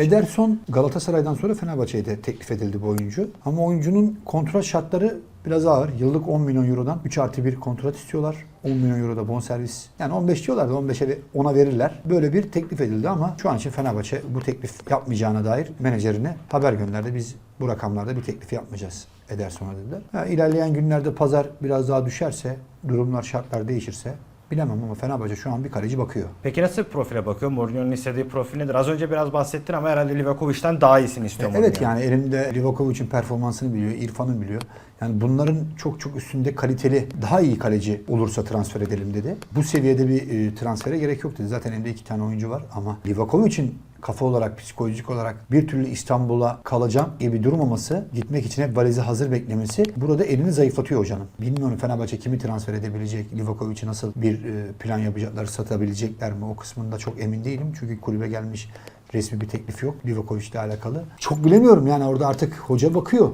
Ederson Galatasaray'dan sonra Fenerbahçe'ye de teklif edildi bu oyuncu. Ama oyuncunun kontrat şartları biraz ağır. Yıllık 10 milyon eurodan 3 artı 1 kontrat istiyorlar. 10 milyon euro da bonservis. Yani 15 diyorlar da 15'e 10'a verirler. Böyle bir teklif edildi ama şu an için Fenerbahçe bu teklif yapmayacağına dair menajerine haber gönderdi. Biz bu rakamlarda bir teklif yapmayacağız Ederson'a dediler. Ha, ilerleyen günlerde pazar biraz daha düşerse, durumlar şartlar değişirse bilemem ama Fenerbahçe şu an bir kaleci bakıyor. Peki nasıl bir profile bakıyor? Mourinho'nun istediği profil nedir? Az önce biraz bahsettin ama herhalde Livakovic'ten daha iyisini istiyor Evet Mourinho. yani elimde Livakovic'in performansını biliyor, İrfan'ı biliyor. Yani bunların çok çok üstünde kaliteli, daha iyi kaleci olursa transfer edelim dedi. Bu seviyede bir e, transfere gerek yok dedi. Zaten elimde iki tane oyuncu var ama Livakovic'in kafa olarak, psikolojik olarak bir türlü İstanbul'a kalacağım gibi durmaması, gitmek için hep valizi hazır beklemesi burada elini zayıflatıyor hocanın. Bilmiyorum Fenerbahçe kimi transfer edebilecek, Livakovic'i nasıl bir e, plan yapacaklar, satabilecekler mi o kısmında çok emin değilim. Çünkü kulübe gelmiş resmi bir teklif yok Livakovic ile alakalı. Çok bilemiyorum yani orada artık hoca bakıyor.